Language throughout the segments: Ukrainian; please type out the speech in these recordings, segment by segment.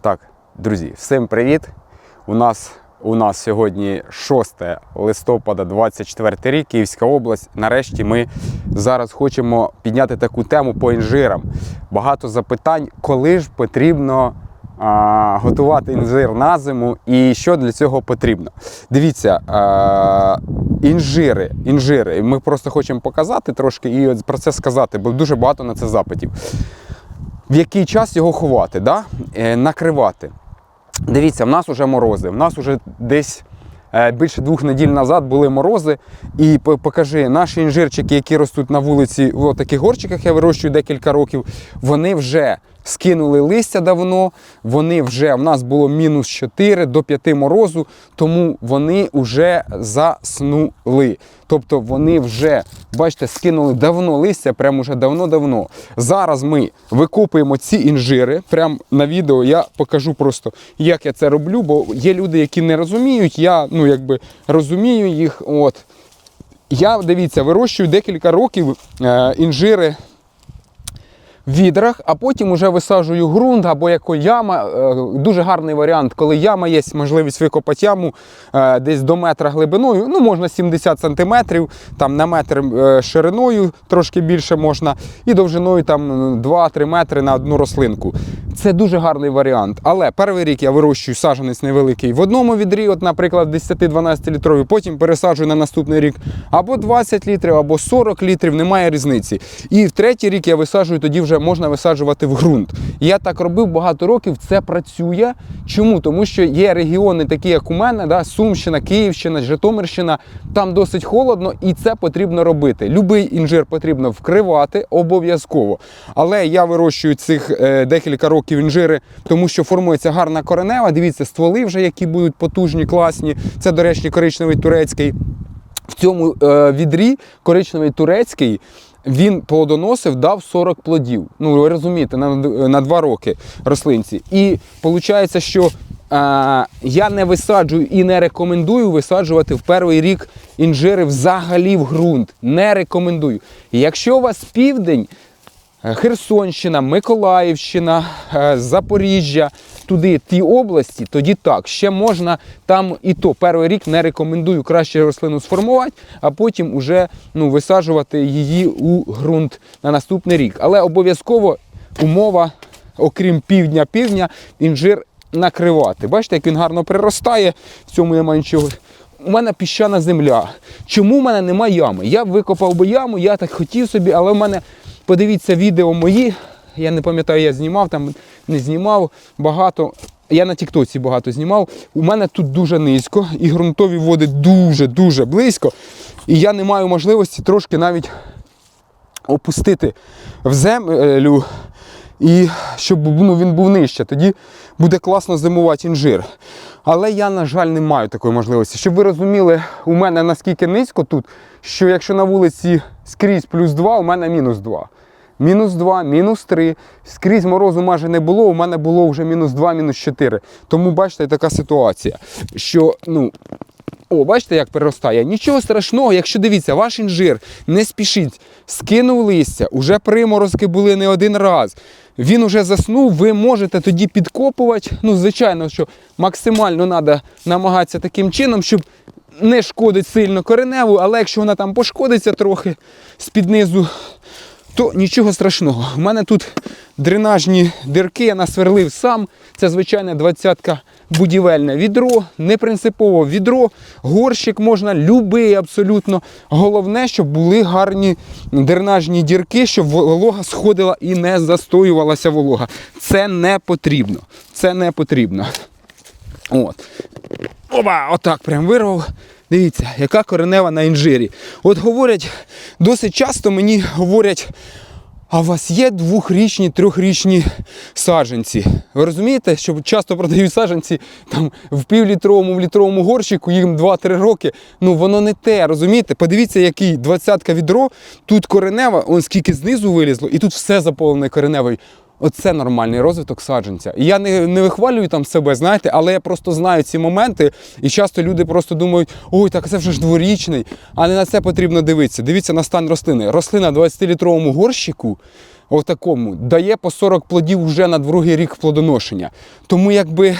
Так, друзі, всім привіт! У нас у нас сьогодні 6 листопада 24 рік, Київська область. Нарешті ми зараз хочемо підняти таку тему по інжирам. Багато запитань, коли ж потрібно а, готувати інжир на зиму і що для цього потрібно. Дивіться, а, інжири, інжири. Ми просто хочемо показати трошки і про це сказати, бо дуже багато на це запитів. В який час його ховати, да? е, накривати. Дивіться, в нас вже морози. В нас вже десь е, більше двох неділь назад були морози. І покажи, наші інжирчики, які ростуть на вулиці, в таких горчиках я вирощую декілька років, вони вже скинули листя давно. Вони вже в нас було мінус 4 до 5 морозу, тому вони вже заснули. Тобто вони вже, бачите, скинули давно листя, прямо вже давно-давно. Зараз ми викопуємо ці інжири. Прямо на відео я покажу просто, як я це роблю, бо є люди, які не розуміють. Я ну, якби розумію їх. От. Я дивіться, вирощую декілька років е, інжири відрах, а потім вже висаджую ґрунт або яко яма. Е, Дуже гарний варіант, коли яма є можливість викопати яму е, десь до метра глибиною. Ну, можна 70 сантиметрів, там на метр е, шириною трошки більше можна, і довжиною там 2-3 метри на одну рослинку. Це дуже гарний варіант. Але перший рік я вирощую саджанець невеликий в одному відрі, от, наприклад, 10-12 літровий, потім пересаджую на наступний рік або 20 літрів, або 40 літрів, немає різниці. І в третій рік я висаджую, тоді вже можна висаджувати в ґрунт. Я так робив багато років, це працює. Чому? Тому що є регіони, такі як у мене, да, Сумщина, Київщина, Житомирщина, там досить холодно, і це потрібно робити. Любий інжир потрібно вкривати обов'язково. Але я вирощую цих е, декілька років інжири, тому що формується гарна коренева. Дивіться, стволи вже які будуть потужні, класні. Це, до речі, коричневий турецький. В цьому е, відрі коричневий турецький. Він плодоносив, дав 40 плодів. Ну, ви розумієте, на, на 2 роки рослинці. І виходить, що е, я не висаджую і не рекомендую висаджувати в перший рік інжири взагалі в ґрунт. Не рекомендую. Якщо у вас південь, Херсонщина, Миколаївщина, е, Запоріжжя, туди ті області, тоді так, ще можна там і то перший рік не рекомендую краще рослину сформувати, а потім уже ну, висаджувати її у ґрунт на наступний рік. Але обов'язково умова, окрім півдня півдня, інжир накривати. Бачите, як він гарно приростає, в цьому немає нічого. У мене піщана земля. Чому в мене немає ями? Я б викопав би яму, я так хотів собі, але в мене, подивіться, відео мої. Я не пам'ятаю, я знімав там, не знімав багато. Я на Тіктоці багато знімав. У мене тут дуже низько і ґрунтові води дуже-дуже близько. І я не маю можливості трошки навіть опустити в землю, і щоб ну, він був нижче. Тоді буде класно зимувати інжир. Але я, на жаль, не маю такої можливості. Щоб ви розуміли, у мене наскільки низько тут, що якщо на вулиці скрізь плюс 2, у мене мінус 2. Мінус 2, мінус 3. Скрізь морозу майже не було, у мене було вже мінус 2, мінус 4. Тому бачите, така ситуація, що ну, о, бачите, як переростає. Нічого страшного, якщо дивіться, ваш інжир не спішіть, скинув листя, уже приморозки були не один раз. Він уже заснув, ви можете тоді підкопувати. Ну, звичайно, що максимально треба намагатися таким чином, щоб не шкодить сильно кореневу, але якщо вона там пошкодиться трохи з-під низу, то нічого страшного. У мене тут дренажні дирки, я насверлив сам. Це звичайне двадцятка будівельне відро, не принципово відро, горщик можна, любий абсолютно. Головне, щоб були гарні дренажні дірки, щоб волога сходила і не застоювалася волога. Це не потрібно. Це не потрібно. От. Опа, отак прям вирвав. Дивіться, яка коренева на інжирі. От говорять, досить часто мені говорять, а у вас є двохрічні, трьохрічні саджанці. Ви розумієте, що часто продають саджанці там в півлітровому, в літровому горщику, їм 2-3 роки. Ну воно не те, розумієте? Подивіться, який двадцятка відро, тут коренева, он скільки знизу вилізло, і тут все заповнене кореневою. Оце нормальний розвиток саджанця. І я не, не вихвалюю там себе, знаєте, але я просто знаю ці моменти, і часто люди просто думають, ой, так це вже ж дворічний, а не на це потрібно дивитися. Дивіться на стан рослини. Рослина в 20-літровому горщику, отакому, дає по 40 плодів вже на другий рік плодоношення. Тому якби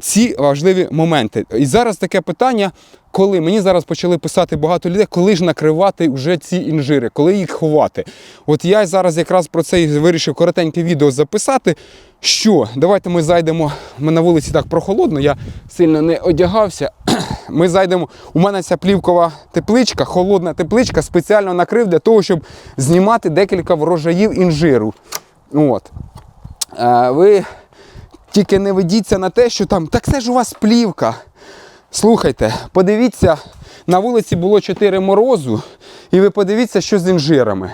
ці важливі моменти. І зараз таке питання, коли мені зараз почали писати багато людей, коли ж накривати вже ці інжири, коли їх ховати. От я зараз якраз про це і вирішив коротеньке відео записати. Що, давайте ми зайдемо. Ми на вулиці так прохолодно, я сильно не одягався. Ми зайдемо. У мене ця плівкова тепличка, холодна тепличка, спеціально накрив для того, щоб знімати декілька врожаїв інжиру. От. Е, ви тільки не ведіться на те, що там, так це ж у вас плівка. Слухайте, подивіться, на вулиці було 4 морозу, і ви подивіться, що з інжирами.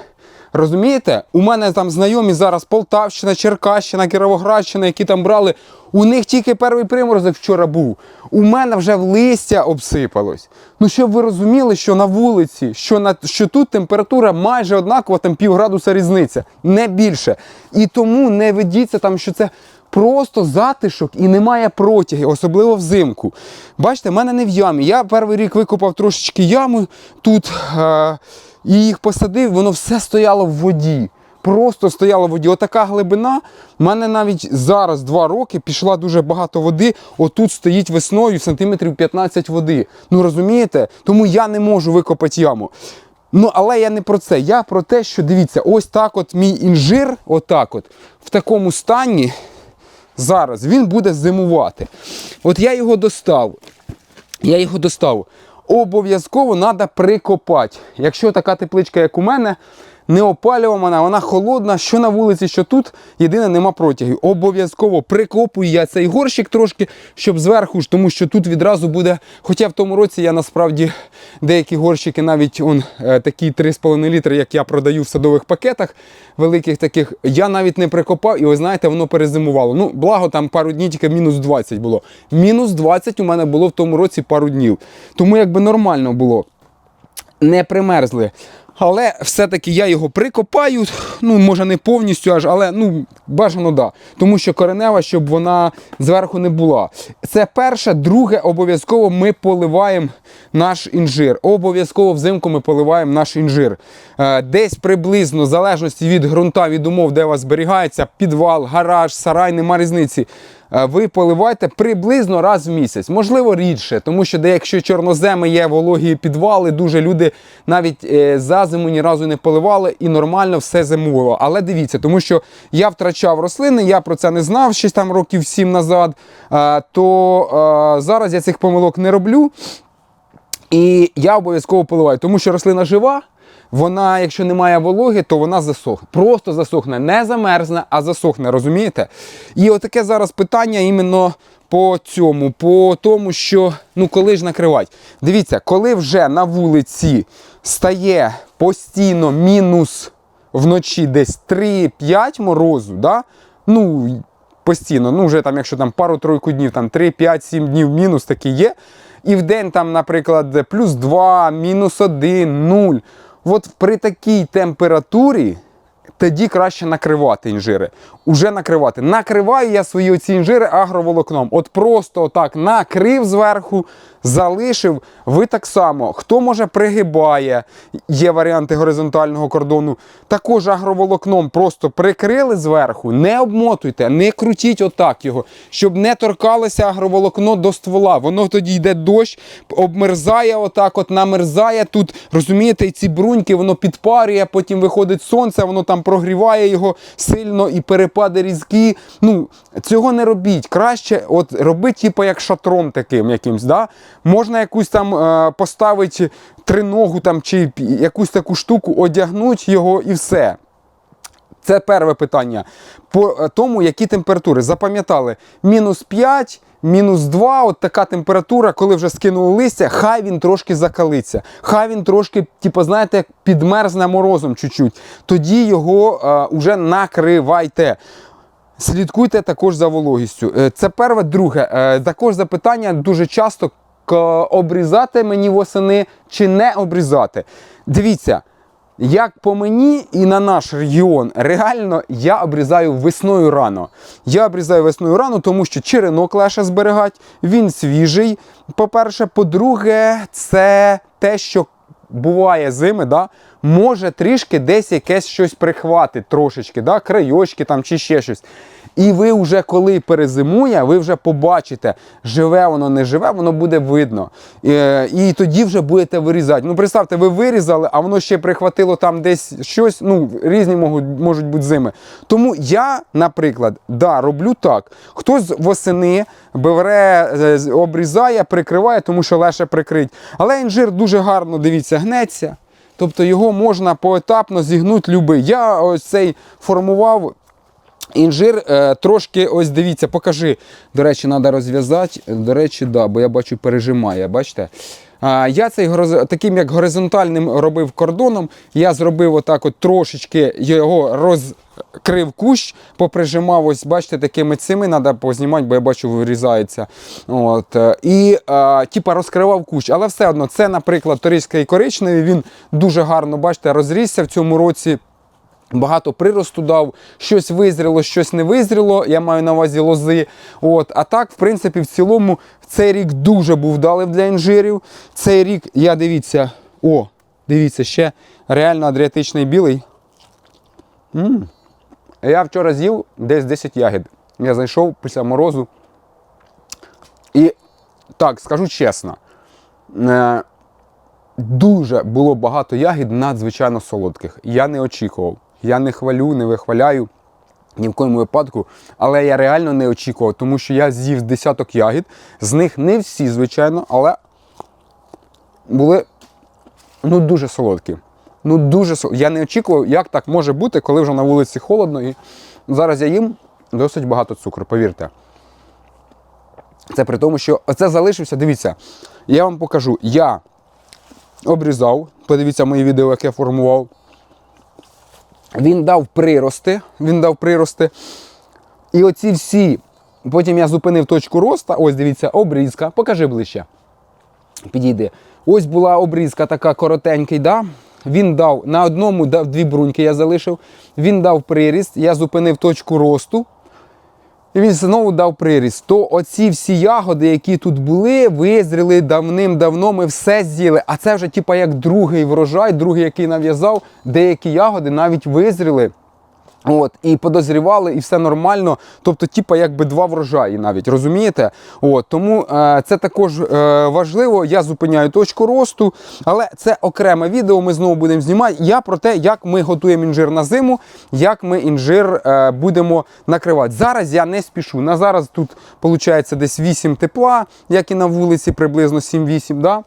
Розумієте? У мене там знайомі зараз Полтавщина, Черкащина, Кіровоградщина, які там брали. У них тільки перший приморозок вчора був. У мене вже в листя обсипалось. Ну, щоб ви розуміли, що на вулиці, що, на, що тут температура майже однакова, там пів градуса різниця, не більше. І тому не ведіться там, що це просто затишок і немає протяги, особливо взимку. Бачите, в мене не в ямі. Я перший рік викопав трошечки яму тут е- і їх посадив, воно все стояло в воді. Просто стояло в воді. Отака глибина. У мене навіть зараз два роки пішла дуже багато води. Отут стоїть весною сантиметрів 15 води. Ну розумієте? Тому я не можу викопати яму. Ну, але я не про це. Я про те, що дивіться, ось так от мій інжир, отак от, в такому стані зараз він буде зимувати. От я його достав. Я його достав. Обов'язково треба прикопати. Якщо така тепличка, як у мене, не опалювана, вона холодна, що на вулиці, що тут, єдине, нема протягів. Обов'язково прикопую я цей горщик трошки, щоб зверху ж, тому що тут відразу буде. Хоча в тому році я насправді деякі горщики, навіть он, е, такі 3,5 літри, як я продаю в садових пакетах, великих таких, я навіть не прикопав, і ви знаєте, воно перезимувало. Ну, благо, там пару днів тільки мінус 20 було. Мінус 20 у мене було в тому році пару днів. Тому якби нормально було. Не примерзли. Але все-таки я його прикопаю, ну, може не повністю аж, але ну, бажано да. Тому що коренева, щоб вона зверху не була. Це перше, друге, обов'язково ми поливаємо наш інжир. Обов'язково взимку ми поливаємо наш інжир. Е, Десь приблизно, в залежності від ґрунта, від умов, де у вас зберігається, підвал, гараж, сарай, нема різниці. Е, Ви поливаєте приблизно раз в місяць, можливо, рідше, тому що де якщо чорноземи є вологі підвали, дуже люди навіть е, за зиму ні разу не поливали і нормально все зимувало. Але дивіться, тому що я втрачав рослини, я про це не знав ще там років сім назад. То зараз я цих помилок не роблю. І я обов'язково поливаю, тому що рослина жива. Вона, якщо немає вологи, то вона засохне. Просто засохне, не замерзне, а засохне, розумієте? І отаке зараз питання іменно по цьому, по тому, що ну коли ж накривати. Дивіться, коли вже на вулиці стає постійно мінус вночі десь 3-5 морозу, да? ну постійно, ну вже там, якщо там пару-тройку днів, там 3-5-7 днів мінус такий є. І в день там, наприклад, плюс 2, мінус 1, 0. От при такій температурі тоді краще накривати інжири. Уже накривати. Накриваю я свої оці інжири агроволокном. От просто так накрив зверху, залишив. Ви так само. Хто може пригибає, є варіанти горизонтального кордону. Також агроволокном просто прикрили зверху, не обмотуйте, не крутіть отак його, щоб не торкалося агроволокно до ствола. Воно тоді йде дощ, обмерзає отак, от намерзає тут. Розумієте, і ці бруньки, воно підпарює, потім виходить сонце, воно там прогріває його сильно і перепади різкі. Ну, цього не робіть. Краще от робіть, типу, як шатрон таким якимсь. Да? Можна якусь там е, поставити триногу там, чи якусь таку штуку, одягнути його і все. Це перше питання. По е, тому, які температури. Запам'ятали, мінус 5, мінус 2, от така температура, коли вже скинули листя, хай він трошки закалиться. Хай він трошки, типу, знаєте, підмерзне морозом чуть-чуть. Тоді його е, уже накривайте. Слідкуйте також за вологістю. Е, Це перше. Друге, також запитання дуже часто обрізати мені восени чи не обрізати. Дивіться, як по мені і на наш регіон, реально я обрізаю весною рано. Я обрізаю весною рано, тому що черенок легше зберігати, він свіжий. По-перше, по-друге, це те, що буває зими, да? Може трішки десь якесь щось прихватить, трошечки, да? крайочки там чи ще щось. І ви вже коли перезимує, ви вже побачите, живе воно, не живе, воно буде видно. Е, І тоді вже будете вирізати. Ну, представте, ви вирізали, а воно ще прихватило там десь щось. Ну, різні можуть, можуть бути зими. Тому я, наприклад, да, роблю так. Хтось восени бере, е, обрізає, прикриває, тому що легше прикрить. Але інжир дуже гарно, дивіться, гнеться. Тобто його можна поетапно зігнути любий. Я ось цей формував Інжир е, трошки, ось дивіться, покажи. До речі, треба розв'язати. До речі, да, бо я бачу, пережимає. Бачите? Я цей таким як горизонтальним робив кордоном. Я зробив отак от трошечки його розкрив кущ, поприжимав, ось бачите, такими цими треба познімати, бо я бачу, вирізається. От, е, і е, типа розкривав кущ. Але все одно, це, наприклад, торійський коричневий, він дуже гарно, бачите, розрісся в цьому році. Багато приросту дав, щось визріло, щось не визріло. Я маю на увазі лози. От. А так, в принципі, в цілому, цей рік дуже був вдалий для інжирів. Цей рік, я дивіться, о, дивіться, ще реально адріатичний білий. м Я вчора з'їв десь 10 ягід. Я зайшов після морозу. І так, скажу чесно. Е- Дуже було багато ягід надзвичайно солодких. Я не очікував. Я не хвалю, не вихваляю ні в коєму випадку. Але я реально не очікував, тому що я з'їв десяток ягід. З них не всі, звичайно, але були ну, дуже солодкі. Ну, дуже. Я не очікував, як так може бути, коли вже на вулиці холодно. І зараз я їм досить багато цукру, повірте. Це при тому, що це залишився. Дивіться, я вам покажу. Я обрізав. Подивіться мої відео, як я формував. Він дав прирости. Він дав прирости. І оці всі. Потім я зупинив точку росту. Ось дивіться, обрізка. Покажи ближче. Підійди. Ось була обрізка така коротенький, да? Він дав на одному дав дві бруньки, я залишив. Він дав приріст, я зупинив точку росту. І він знову дав приріст. То оці всі ягоди, які тут були, визріли давним-давно, ми все з'їли. А це вже типа як другий врожай, другий, який нав'язав, деякі ягоди навіть визріли. От, і подозрівали, і все нормально. Тобто, типа, якби два врожаї навіть, розумієте? От, тому е, це також е, важливо. Я зупиняю точку росту, але це окреме відео. Ми знову будемо знімати. Я про те, як ми готуємо інжир на зиму, як ми інжир е, будемо накривати. Зараз я не спішу. На зараз тут виходить десь 8 тепла, як і на вулиці, приблизно 7-8. Да?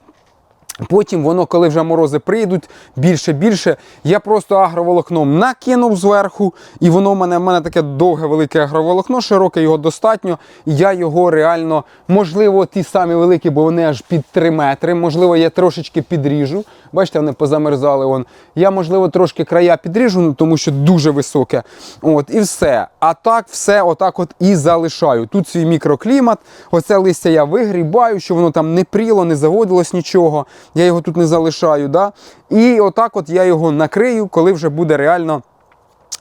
Потім воно, коли вже морози прийдуть, більше-більше, я просто агроволокном накинув зверху, і воно в мене, в мене таке довге велике агроволокно, широке, його достатньо. І я його реально, можливо, ті самі великі, бо вони аж під 3 метри. Можливо, я трошечки підріжу. Бачите, вони позамерзали. Вон. Я, можливо, трошки края підріжу, ну, тому що дуже високе. От, І все. А так, все отак от і залишаю. Тут свій мікроклімат. Оце листя я вигрібаю, щоб воно там не пріло, не заводилось нічого. Я його тут не залишаю. Да? І отак от я його накрию, коли вже буде реально.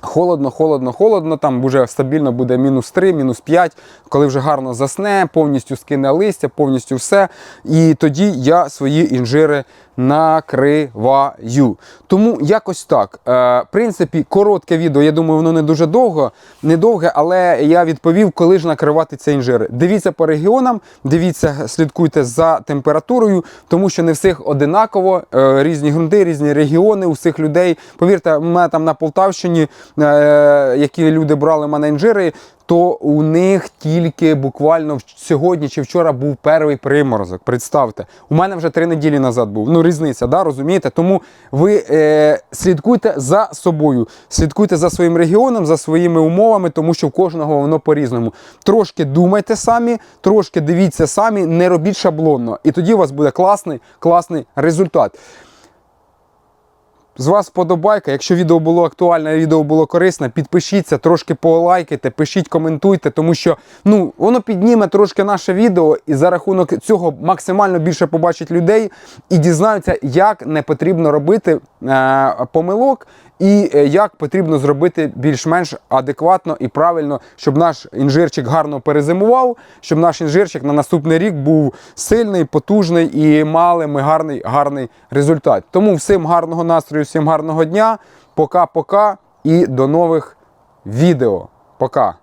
Холодно, холодно, холодно, там вже стабільно буде мінус 3, мінус 5, коли вже гарно засне, повністю скине листя, повністю все. І тоді я свої інжири накриваю. Тому якось так. Е, в принципі, коротке відео, я думаю, воно не дуже довго, не довге, але я відповів, коли ж накривати ці інжири. Дивіться по регіонам, дивіться, слідкуйте за температурою, тому що не всіх одинаково, е, різні ґрунти, різні регіони, у всіх людей. Повірте, у мене там на Полтавщині, е, які люди брали в мене інжири, то у них тільки буквально сьогодні чи вчора був перший приморозок. Представте, у мене вже три неділі назад був. Ну, різниця, да, розумієте? Тому ви е, слідкуйте за собою, слідкуйте за своїм регіоном, за своїми умовами, тому що в кожного воно по-різному. Трошки думайте самі, трошки дивіться самі, не робіть шаблонно. І тоді у вас буде класний, класний результат. З вас подобайка. Якщо відео було актуальне, відео було корисне, підпишіться, трошки полайкайте, пишіть, коментуйте, тому що ну, воно підніме трошки наше відео, і за рахунок цього максимально більше побачить людей і дізнаються, як не потрібно робити е, помилок і е, як потрібно зробити більш-менш адекватно і правильно, щоб наш інжирчик гарно перезимував, щоб наш інжирчик на наступний рік був сильний, потужний і мали ми гарний, гарний результат. Тому всім гарного настрою, всім гарного дня. Пока-пока і до нових відео. Пока.